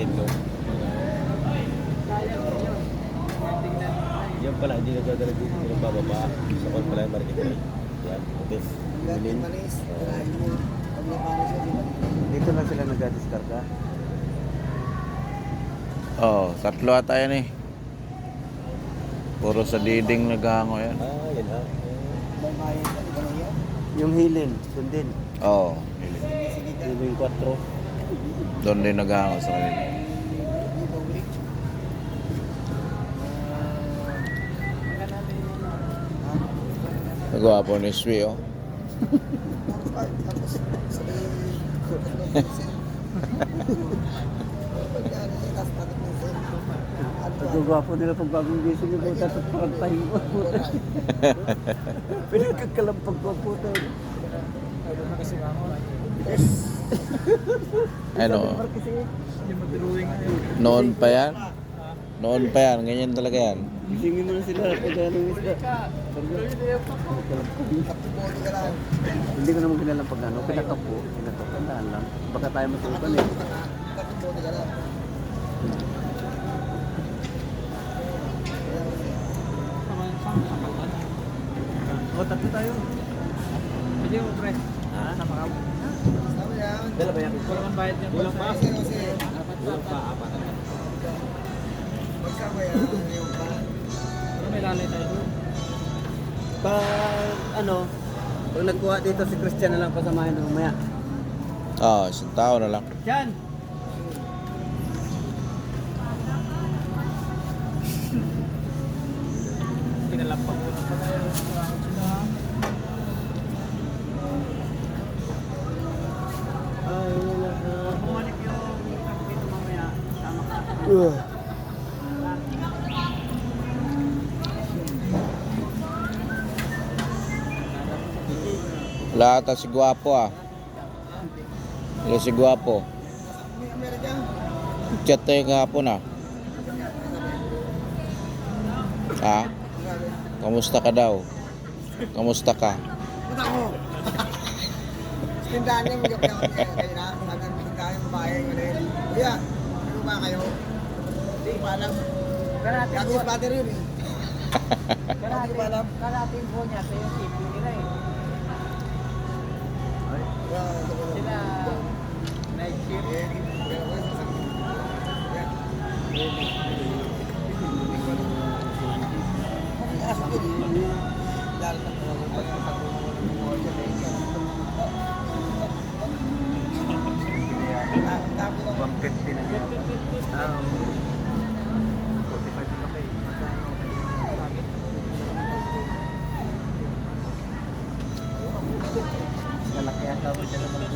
Nintendo. Yan pala, hindi nagdadala dito. Yung bababa. Sa pala yung marketing. Yan. Okay. Bilin. Dito na sila nagdadiskarga. Oh, tatlo ata yan eh. Puro sa diding naghango yan. Ah, yan ha. Yung hilin, doon din. Oh, Yung 4. doon din naghango sa kanila. Nagawa po ni Swi, oh. Nagugwapo nila pag bagong gising yung puta at parang tayo mo. Pinagkakalampag ko puta. Ano? Noon pa yan? Noon pa yan, ganyan talaga yan. Gisingin mo na sila pag anong isda. Hindi ko naman kilala pag ano, pinakapo, pinakapo, tandaan lang. Baka tayo masukan eh. O, tatlo tayo. Hindi mo, pre. Ha? Sama ka. Dala ba yan? Kulangan bayad niya. Kulang pa. Kulang pa, apat. Pero may lalay tayo doon. Pag ano, pag nagkuha dito si Christian na lang pasamahin ng umaya. Oh, isang tao na lang. Diyan! Pinalampag ko na pa tayo. Sila. Ay, wala na. Bumalik yung dito mamaya. Wala ata si Guapo ah. Wala si Guapo. Chat tayo kahapon ah. Ha? Kamusta ka daw? Kamusta ka? Puta ko. Tindahan niya, mag kayo na. Tindahan yung babae, ganun. Kuya, ano ba kayo? Hindi ko alam. Gago sa battery yun eh. Hindi ko alam. Kalating po niya sa yung tip nila eh. Wala. Sila night shift. Kaya ko sige. Lalo na po ako. Ay, ang sabi mo, Dyan naman.